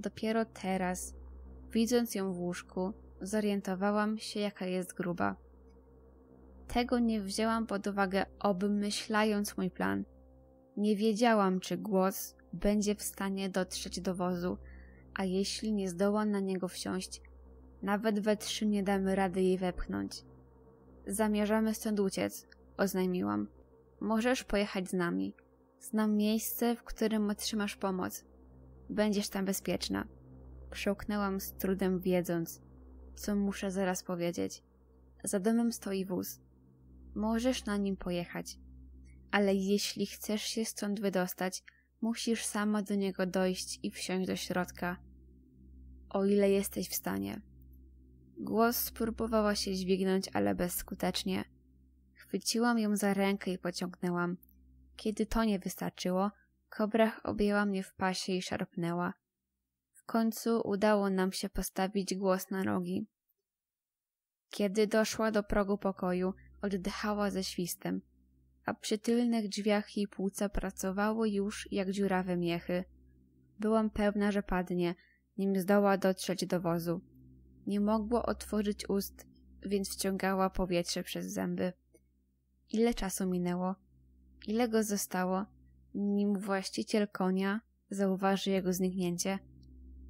Dopiero teraz, widząc ją w łóżku, zorientowałam się, jaka jest gruba. Tego nie wzięłam pod uwagę, obmyślając mój plan. Nie wiedziałam, czy głos będzie w stanie dotrzeć do wozu, a jeśli nie zdoła na niego wsiąść, nawet we trzy nie damy rady jej wepchnąć. Zamierzamy stąd uciec, oznajmiłam. Możesz pojechać z nami. Znam miejsce, w którym otrzymasz pomoc. Będziesz tam bezpieczna. Przełknęłam z trudem, wiedząc, co muszę zaraz powiedzieć. Za domem stoi wóz. Możesz na nim pojechać. Ale jeśli chcesz się stąd wydostać, musisz sama do niego dojść i wsiąść do środka. O ile jesteś w stanie. Głos spróbowała się dźwignąć, ale bezskutecznie. Chwyciłam ją za rękę i pociągnęłam. Kiedy to nie wystarczyło, kobra objęła mnie w pasie i szarpnęła. W końcu udało nam się postawić głos na nogi. Kiedy doszła do progu pokoju, oddychała ze świstem, a przy tylnych drzwiach jej płuca pracowały już jak dziurawe miechy. Byłam pewna, że padnie, nim zdoła dotrzeć do wozu. Nie mogło otworzyć ust, więc wciągała powietrze przez zęby. Ile czasu minęło? Ile go zostało, nim właściciel konia zauważy jego zniknięcie?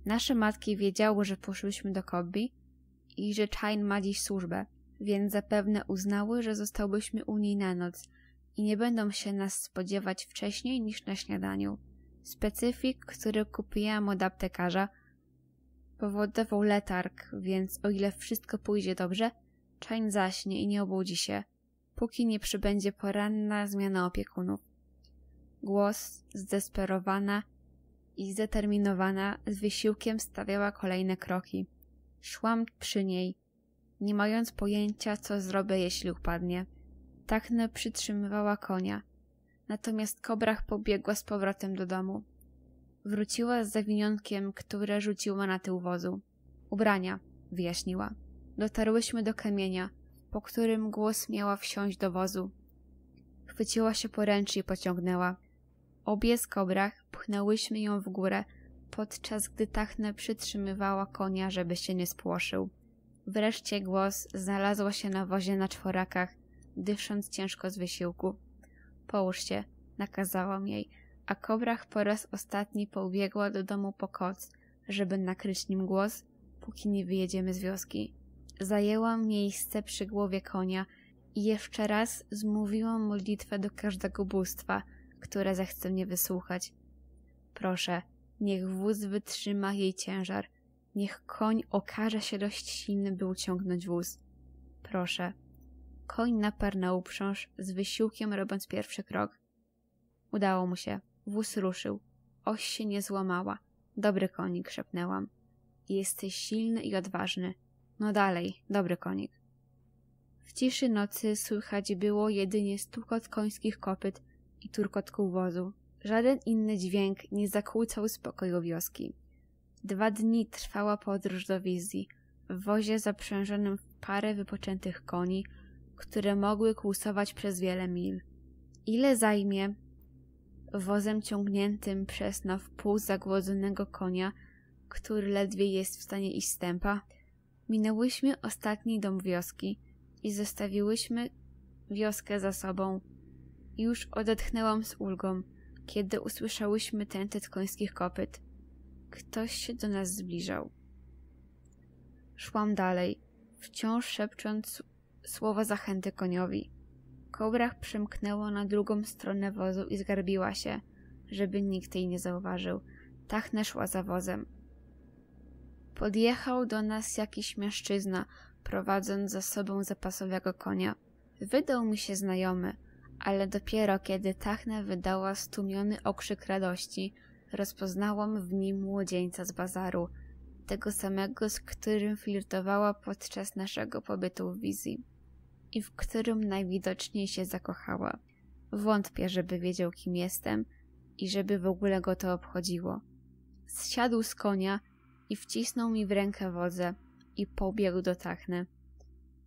Nasze matki wiedziały, że poszłyśmy do Kobbi i że Chain ma dziś służbę, więc zapewne uznały, że zostałbyśmy u niej na noc i nie będą się nas spodziewać wcześniej niż na śniadaniu. Specyfik, który kupiłam od aptekarza, powodował letarg, więc o ile wszystko pójdzie dobrze, Chain zaśnie i nie obudzi się, póki nie przybędzie poranna zmiana opiekunów. Głos, zdesperowana i zdeterminowana, z wysiłkiem stawiała kolejne kroki. Szłam przy niej, nie mając pojęcia, co zrobię, jeśli upadnie. Takne przytrzymywała konia, natomiast kobrach pobiegła z powrotem do domu. Wróciła z zawiniątkiem, które rzuciła na tył wozu. Ubrania, wyjaśniła. Dotarłyśmy do kamienia, po którym głos miała wsiąść do wozu. Chwyciła się poręczy i pociągnęła. Obie z kobrach pchnęłyśmy ją w górę, podczas gdy Tachne przytrzymywała konia, żeby się nie spłoszył. Wreszcie głos znalazła się na wozie na czworakach, dysząc ciężko z wysiłku. Połóż się, nakazałam jej, a kobrach po raz ostatni pobiegła do domu po koc, żeby nakryć nim głos, póki nie wyjedziemy z wioski. Zajęłam miejsce przy głowie konia i jeszcze raz zmówiłam modlitwę do każdego bóstwa, które zechce mnie wysłuchać. Proszę, niech wóz wytrzyma jej ciężar. Niech koń okaże się dość silny, by uciągnąć wóz. Proszę. Koń naparł na uprząż, z wysiłkiem robiąc pierwszy krok. Udało mu się. Wóz ruszył. Oś się nie złamała. Dobry konik, szepnęłam. Jesteś silny i odważny. No dalej, dobry konik. W ciszy nocy słychać było jedynie stukot końskich kopyt i turkot kół wozu. Żaden inny dźwięk nie zakłócał spokoju wioski. Dwa dni trwała podróż do wizji, w wozie zaprzężonym w parę wypoczętych koni, które mogły kłusować przez wiele mil. Ile zajmie wozem ciągniętym przez na wpół zagłodzonego konia, który ledwie jest w stanie iść stępa? Minęłyśmy ostatni dom wioski i zostawiłyśmy wioskę za sobą. Już odetchnęłam z ulgą, kiedy usłyszałyśmy tętet końskich kopyt. Ktoś się do nas zbliżał. Szłam dalej, wciąż szepcząc słowa zachęty koniowi. Kobrach przemknęło na drugą stronę wozu i zgarbiła się, żeby nikt jej nie zauważył. Tachne szła za wozem. Podjechał do nas jakiś mężczyzna, prowadząc za sobą zapasowego konia. Wydał mi się znajomy, ale dopiero kiedy Tachne wydała stłumiony okrzyk radości, rozpoznałam w nim młodzieńca z bazaru, tego samego, z którym flirtowała podczas naszego pobytu w wizji i w którym najwidoczniej się zakochała. Wątpię, żeby wiedział, kim jestem i żeby w ogóle go to obchodziło. Zsiadł z konia i wcisnął mi w rękę wodze i pobiegł do Tachny.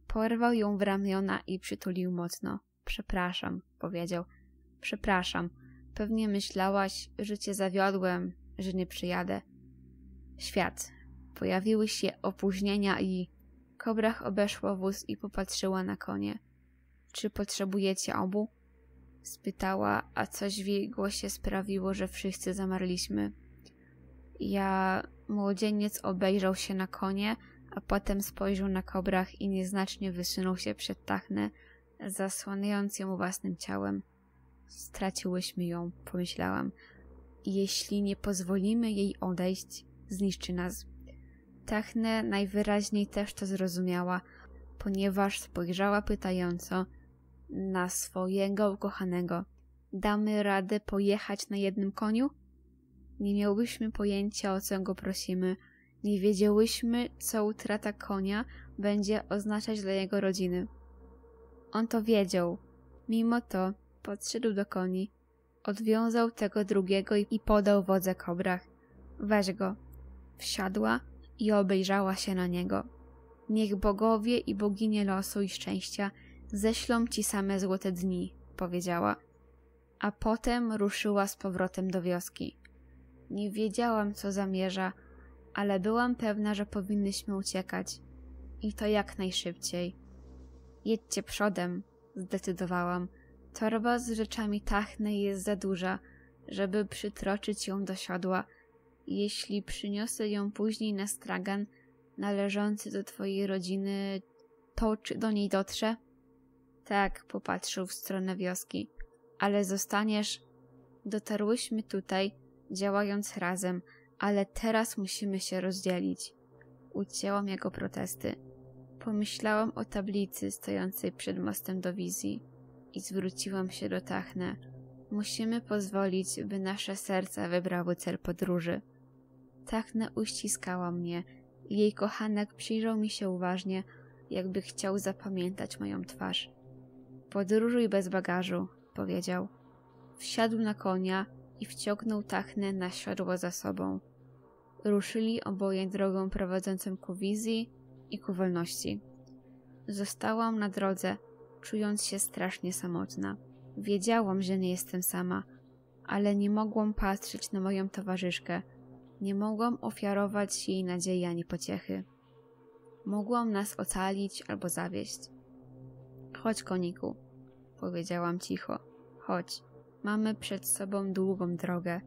Porwał ją w ramiona i przytulił mocno. Przepraszam, powiedział. Przepraszam. Pewnie myślałaś, że cię zawiodłem, że nie przyjadę. świat. Pojawiły się opóźnienia i Kobrach obeszła wóz i popatrzyła na konie. Czy potrzebujecie obu? spytała, a coś w jej głosie sprawiło, że wszyscy zamarliśmy. Ja, młodzieniec, obejrzał się na konie, a potem spojrzał na kobrach i nieznacznie wysunął się przed Tachnę, zasłaniając ją własnym ciałem. Straciłyśmy ją, pomyślałam. Jeśli nie pozwolimy jej odejść, zniszczy nas. Tachnę najwyraźniej też to zrozumiała, ponieważ spojrzała pytająco na swojego ukochanego. Damy radę pojechać na jednym koniu? Nie miałbyśmy pojęcia, o co go prosimy. Nie wiedziałyśmy, co utrata konia będzie oznaczać dla jego rodziny. On to wiedział. Mimo to podszedł do koni, odwiązał tego drugiego i podał wodze kobrach. Weź go. Wsiadła i obejrzała się na niego. Niech bogowie i boginie losu i szczęścia ześlą ci same złote dni, powiedziała. A potem ruszyła z powrotem do wioski. Nie wiedziałam, co zamierza, ale byłam pewna, że powinnyśmy uciekać. I to jak najszybciej. Jedźcie przodem, zdecydowałam. Torba z rzeczami Tachnej jest za duża, żeby przytroczyć ją do siodła. Jeśli przyniosę ją później na stragan należący do twojej rodziny, to czy do niej dotrze? Tak, popatrzył w stronę wioski. Ale zostaniesz... Dotarłyśmy tutaj, działając razem, ale teraz musimy się rozdzielić. Ucięłam jego protesty. Pomyślałam o tablicy stojącej przed mostem do wizji i zwróciłam się do Tachne. Musimy pozwolić, by nasze serca wybrały cel podróży. Tachne uściskała mnie i jej kochanek przyjrzał mi się uważnie, jakby chciał zapamiętać moją twarz. Podróżuj bez bagażu, powiedział. Wsiadł na konia i wciągnął Tachnę na siodło za sobą. Ruszyli oboje drogą prowadzącą ku wizji i ku wolności. Zostałam na drodze, czując się strasznie samotna. Wiedziałam, że nie jestem sama, ale nie mogłam patrzeć na moją towarzyszkę. Nie mogłam ofiarować jej nadziei ani pociechy. Mogłam nas ocalić albo zawieść. Chodź, koniku, powiedziałam cicho. Chodź, mamy przed sobą długą drogę.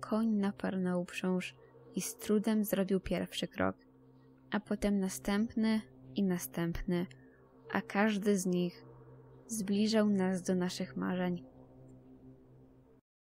Koń naparł na uprząż i z trudem zrobił pierwszy krok, a potem następny i następny, a każdy z nich zbliżał nas do naszych marzeń.